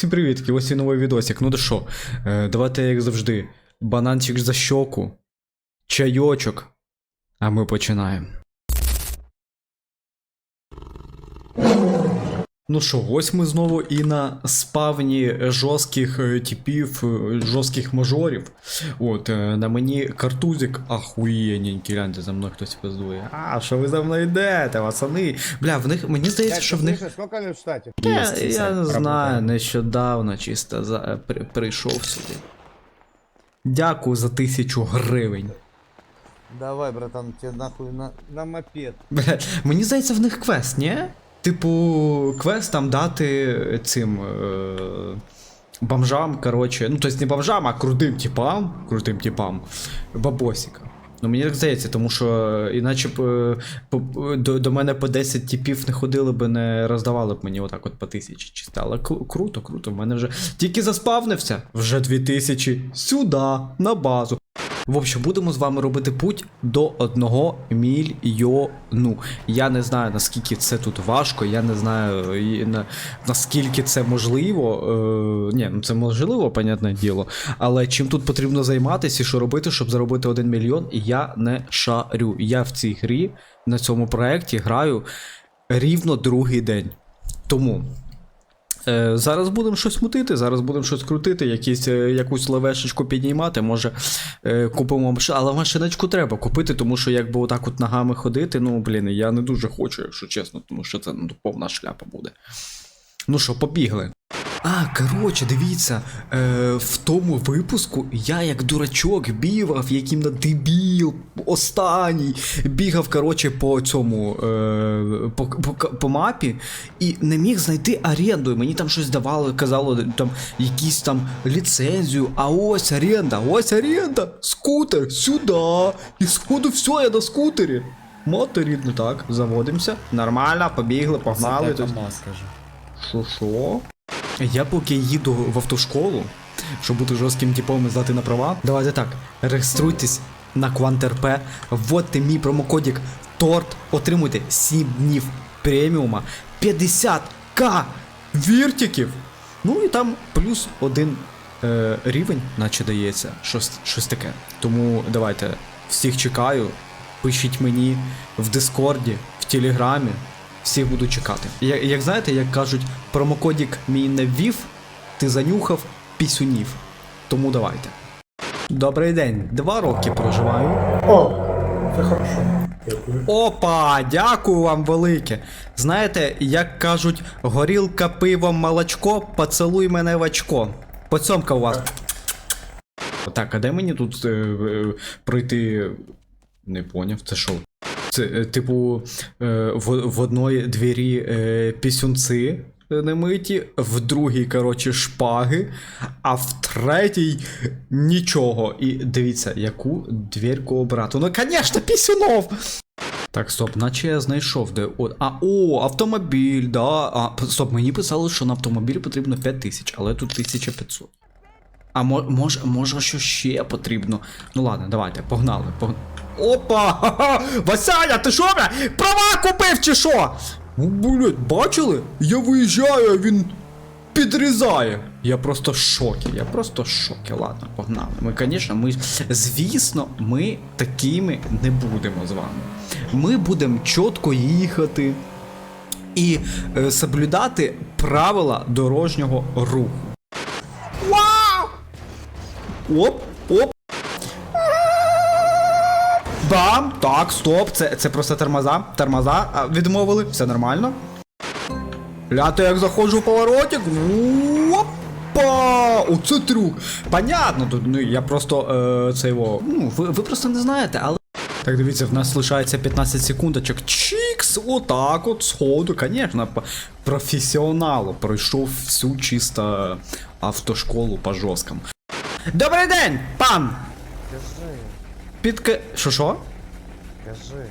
Всім привіт, ось і новий відосик. Ну то що, е, давайте, як завжди, бананчик за щоку, чайочок, а ми починаємо. Ну що, ось ми знову і на спавні жорстких е, типів, е, жорстких мажорів. От, е, на мені картузик ахуєненький, гляньте, за мною хтось пиздує. А, що ви за мною йдете, пацани? Бля, в них, мені здається, що в них... сколько в штате? Я, я не знаю, нещодавно чисто за, при, прийшов сюди. Дякую за тисячу гривень. Давай, братан, тебе нахуй на, на мопед. Бля, мені здається, в них квест, ні? Типу, квест там дати цим. Е- бомжам, коротше. Ну, тобто не бомжам, а крутим типам. Крутим типам. Бабосика. Ну, мені так здається, тому що іначе б е, по- до, до мене по 10 типів не ходили б, не роздавали б мені отак от по тисячі чисто. Але круто, круто. В мене вже тільки заспавнився. Вже 2000. Сюди, на базу. В общем, будемо з вами робити путь до одного мільйону. Я не знаю наскільки це тут важко, я не знаю на, наскільки це можливо. Е, ні, ну це можливо, понятне діло. Але чим тут потрібно займатися і що робити, щоб заробити один мільйон, я не шарю. Я в цій грі на цьому проєкті граю рівно другий день. Тому. Е, зараз будемо щось мутити, зараз будемо щось крутити, якісь, е, якусь левешечку піднімати, може е, купимо. Але машиночку треба купити, тому що якби отак от ногами ходити, ну блін, я не дуже хочу, якщо чесно, тому що це ну, повна шляпа буде. Ну що, побігли. А, коротше, дивіться, е, в тому випуску я як дурачок бігав, яким на дебіл, останній, бігав, коротше, по цьому, е, по, по, по мапі і не міг знайти оренду. І мені там щось давало, казало, там якісь там ліцензію, а ось оренда, ось оренда, скутер, сюди. І сходу все, я на скутері. Мати рідно, так, заводимося. Нормально, побігли, погнали. Це КамАЗ, скажи. що що? Я поки їду в автошколу, щоб бути жорстким типом і здати на права. Давайте так, реєструйтесь на QuantRP, вводьте мій промокодик торт, отримуйте 7 днів преміума, 50к віртиків. Ну і там плюс один е, рівень, наче дається, щось, щось таке. Тому давайте всіх чекаю. Пишіть мені в Дискорді, в Телеграмі. Всіх буду чекати. Як, як знаєте, як кажуть, промокодік мій не ввів, ти занюхав пісюнів. Тому давайте. Добрий день, два роки проживаю. О, це хорошо. Дякую. Опа, дякую вам велике. Знаєте, як кажуть, горілка, пиво, молочко, поцілуй мене в очко. Поцьомка у вас. Так, а де мені тут е, е, пройти. Не поняв, це що? Це, е, типу, е, в, в одної двері е, пісюнці немиті, в другій, коротше, шпаги, а в третій нічого. І дивіться, яку двірку обрати. Ну, звісно, пісюнов! Так, стоп, наче я знайшов, де. О, а, о, автомобіль, да. А, стоп, мені писали, що на автомобіль потрібно 5000, але тут 1500. А мо, може, може, що ще потрібно. Ну ладно, давайте, погнали. погнали. Опа! Васяня, ти що, бля? Права купив чи що? Ну, блядь, бачили? Я виїжджаю, а він підрізає. Я просто в шокі, я просто в шокі. Ладно, погнали. Ми, звісно, ми, звісно, ми такими не будемо з вами. Ми будемо чітко їхати і е, соблюдати правила дорожнього руху. Вау! Оп, оп. Так, стоп, це, це просто тормоза. Тормоза відмовили, все нормально. Ляти, як заходжу в поворотик. Опа! Оце трюк. Понятно, тут ну я просто е, це його. Ну, ви, ви просто не знаєте, але. Так, дивіться, в нас лишається 15 секундочок. Чікс! Отак от, сходу, звісно, професіоналу пройшов всю чисто автошколу по жорсткам. Добрий день, пан! Скажи, Підка. Що що? Кажи.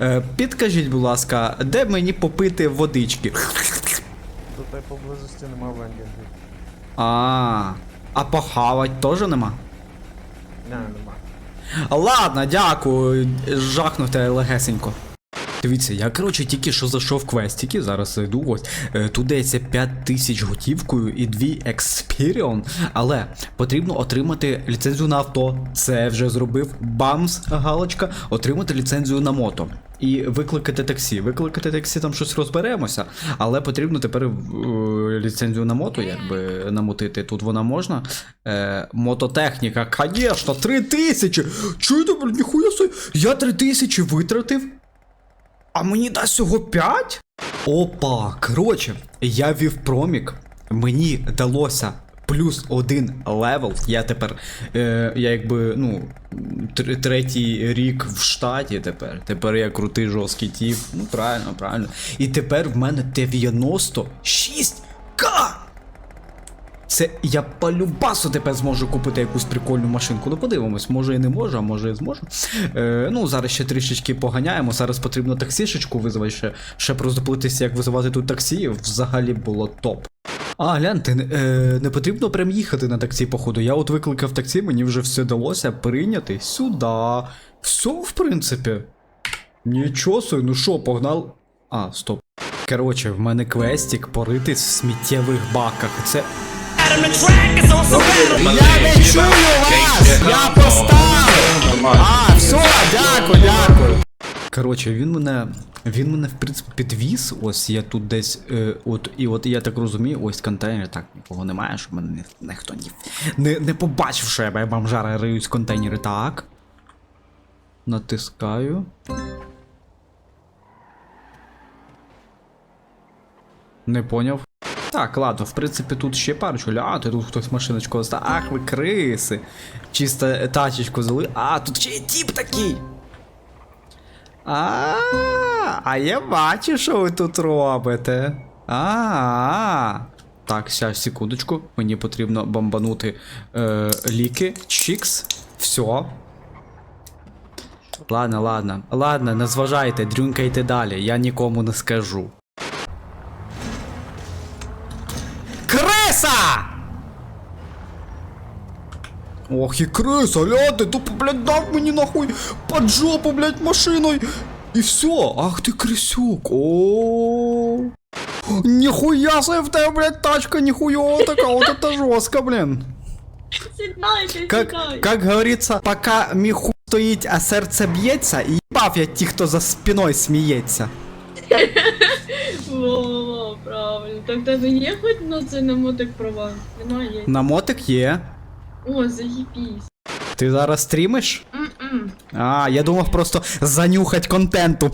Е, підкажіть, будь ласка, де мені попити водички? Тут поблизості нема вендінгу. А, а похавать теж нема? Не, нема. Ладно, дякую, жахнув тебе легесенько. Дивіться, я коротше тільки що зайшов квестики, зараз зайду ось. Е, Тут дається 5 тисяч готівкою і 2 Experion, але потрібно отримати ліцензію на авто. Це вже зробив. Бамс, галочка, отримати ліцензію на мото. І викликати таксі. Викликати таксі там щось розберемося, але потрібно тепер е, ліцензію на мото, якби намотити. Тут вона можна. Е, мототехніка, звісно, 3 тисячі! Чуєте, блін, ніхуя собі? Я 3 тисячі витратив. А мені дасть всього 5? Опа, коротше, я вів промік. Мені далося плюс один левел. Я тепер, е, я якби, ну, тр- третій рік в штаті тепер. Тепер я крутий жорсткий тіп. Ну, правильно, правильно. І тепер в мене 96к! Це я по любасу тепер зможу купити якусь прикольну машинку. Ну подивимось, може і не можу, а може і зможу. Е, ну, зараз ще трішечки поганяємо. Зараз потрібно таксішечку визвати ще, ще роздоплитися, як визивати тут таксі. Взагалі було топ. А, гляньте, е, не потрібно прям їхати на таксі, походу. Я от викликав таксі, мені вже все далося прийняти сюди. Все, в принципі. Нічого ну що, погнал. А, стоп. Коротше, в мене квестик поритись в сміттєвих баках. Це Я не чую вас! Я поставив! А, все, дякую, дякую. Коротше, він мене. Він мене, в принципі, підвіз. Ось я тут десь. Е, от, і от я так розумію, ось контейнер. Так, нікого немає, щоб мене ні- ніхто ні, не, не побачив, що я бомжара риюсь контейнери. Так. Натискаю. Не поняв. Так, ладно, в принципі, тут ще парочку. А, тут хтось машиночку оста. Ах, ви криси. Чисто е, тачечку зали. А, тут ще є тіп такий. А, а я бачу, що ви тут робите. А. Так, сейчас, секундочку. Мені потрібно бомбанути е, ліки. Чікс. Все. Ладно, ладно. Ладно, не зважайте, дрюнкайте далі, я нікому не скажу. Ох і криса, ляди, тупо, блядь, дав мені нахуй под жопу, блядь, машиною. І все, ах ти крисюк, о. Ніхуя себе в тебе, блядь, тачка, ніхуя така, вот это жестко, блин. Сідайте, Как, сідайте. как говорится, пока мій хуй стоїть, а серце б'ється, і їбав я ті, хто за спиною сміється. Во-во-во, правильно. Так в тебе є хоч на це на мотик права? Немає. На мотик є. О, заїбісь. Ти зараз стрімиш? М-м. А, я думав просто занюхать контенту.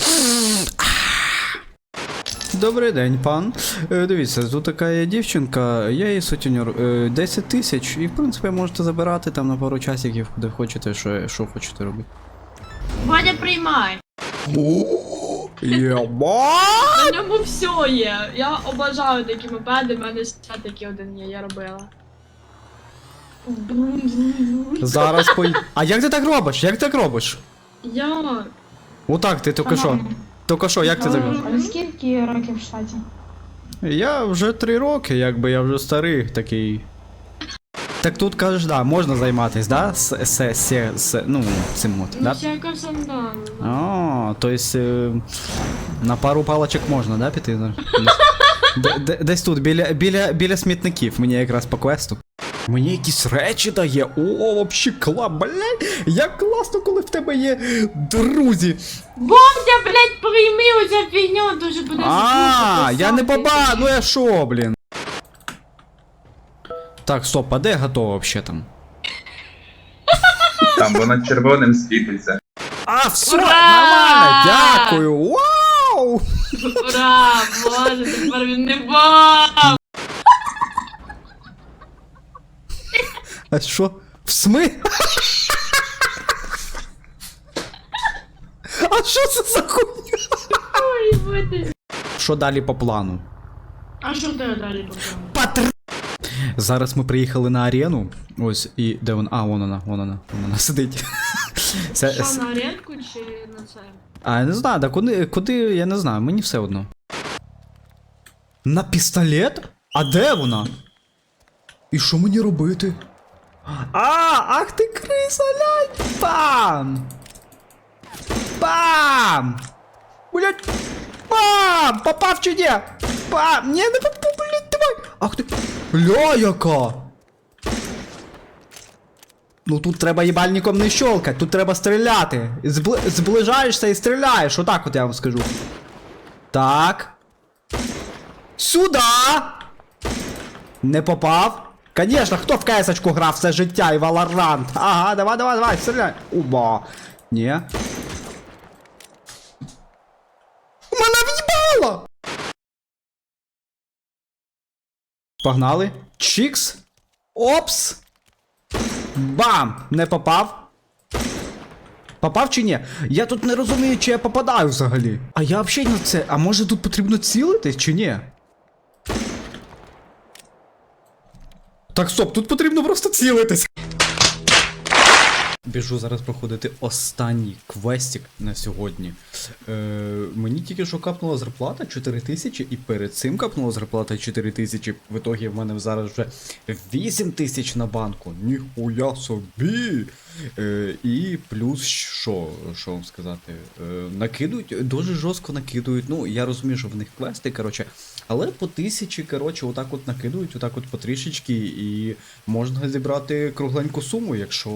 Добрий день, пан. Е, Дивіться, тут така є дівчинка, я її сутіньор. Е, 10 тисяч, і в принципі можете забирати там на пару часиків, куди хочете, що, що хочете робити. Ваня, приймай. Єба! На ньому все є. Я обожаю такі мопеди, в мене ще такий один є, я робила. Зараз по. А як ти так робиш? Як ти так робиш? Я. Отак, ти тільки що. Тільки що, як ти так робиш? А скільки років в штаті? Я вже три роки, якби я вже старий такий. Так тут кажеш, да, можна займатись, да? С, с, с, с, ну, цим от, Ну, да? всяка сандана. А, то есть е, на пару палочок можна, да, піти? Десь- Де- де- Десь тут, біля, біля, біля смітників, мені якраз по квесту. Мені якісь речі дає. О, вообще кла, блядь, як класно, коли в тебе є друзі. Бомбя, блядь, прийми оця фігня, дуже буде А, я не баба, ну я шо, блін. Так, стоп, а де готово вообще там? Там воно червоним світиться. А, все, Ура! нормально, дякую. Вау! Ура, боже, тепер він не бомб. А що? В сми? А що це за хуйня? Ой. Що далі по плану? А що тебе далі по плану? Патр... Зараз ми приїхали на арену. Ось і де вона? А, вон вона, вон вона, вон вона сидить. Це, Що, на аренку чи на це? а я не знаю, да куди, куди, я не знаю, мені все одно. На пістолет? А де вона? І що мені робити? А, ах ти криса, лядь! Пам! Пам! Блять! Бам! Попав чи ні? Бам! Ні, не попав, блять, давай! Ах ти. Ля, яка! Ну тут треба їбальником не щолкать, тут треба стріляти. Збли... Зближаєшся і стріляєш, отак от я вам скажу. Так. Сюда! Не попав. Конечно, хто в кс грав все життя і Valorant? Ага, давай, давай, давай, стріляй. Уба. Ні. Мене в'їбало! Погнали. Чікс. Опс. Бам! Не попав. Попав чи ні? Я тут не розумію, чи я попадаю взагалі. А я взагалі на це. А може тут потрібно цілитись чи ні? Так, стоп, тут потрібно просто цілитись. Біжу зараз проходити останній квестик на сьогодні. Е, мені тільки що капнула зарплата 4000, і перед цим капнула зарплата 4000. В ітогі в мене зараз вже 8000 на банку. Ніхуя собі. Е, і плюс що, що вам сказати? Е, накидують, дуже жорстко накидують. Ну, я розумію, що в них квести, коротше. Але по тисячі, коротше, отак от накидують, отак от потрішечки, і можна зібрати кругленьку суму, якщо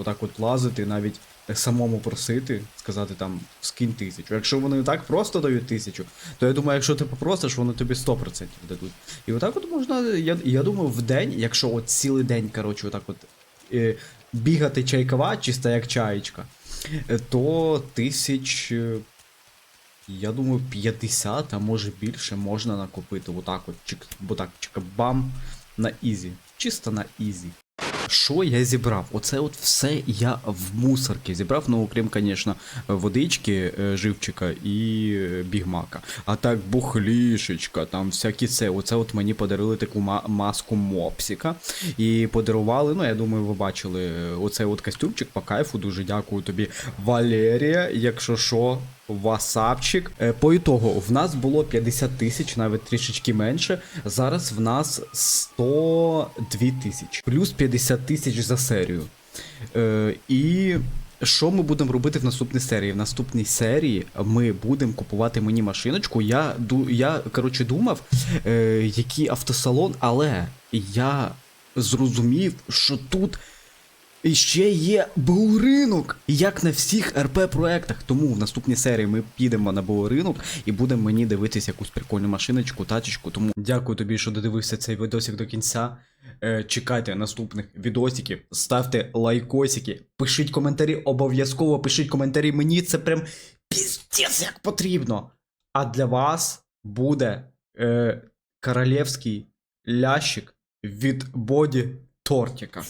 отак от лазити, навіть самому просити, сказати там скинь тисячу. Якщо вони так просто дають тисячу, то я думаю, якщо ти попросиш, вони тобі 100% дадуть. І отак от можна, я, я думаю, в день, якщо от цілий день, коротше, отак от е, бігати чайкова, чисто як чаєчка, е, то тисяч. е, я думаю, 50, а може більше можна накопити. Отак от, чик, бо так, чика-бам, на ізі. Чисто на ізі. Що я зібрав? Оце от все я в мусорки зібрав, ну окрім, звісно, водички, е, живчика і е, бігмака. А так бухлішечка, там всякі це. Оце от мені подарили таку маску мопсіка. І подарували, ну я думаю, ви бачили е, оцей от костюмчик по кайфу. Дуже дякую тобі, Валерія. Якщо що, васапчик. Е, По ітогу, в нас було 50 тисяч, навіть трішечки менше. Зараз в нас 102 тисячі, плюс 50 тисяч за серію. Е, і що ми будемо робити в наступній серії? В наступній серії ми будемо купувати мені машиночку. Я, я коротше, думав, е, який автосалон, але я зрозумів, що тут. І ще є БУ-ринок, як на всіх РП-проектах. Тому в наступній серії ми підемо на БУ-ринок і будемо мені дивитися якусь прикольну машиночку, тачечку. Тому дякую тобі, що додивився цей відосик до кінця. Е, чекайте наступних відосиків, ставте лайкосики, пишіть коментарі, обов'язково пишіть коментарі. Мені це прям піздець як потрібно. А для вас буде е, королівський лящик від боді тортика.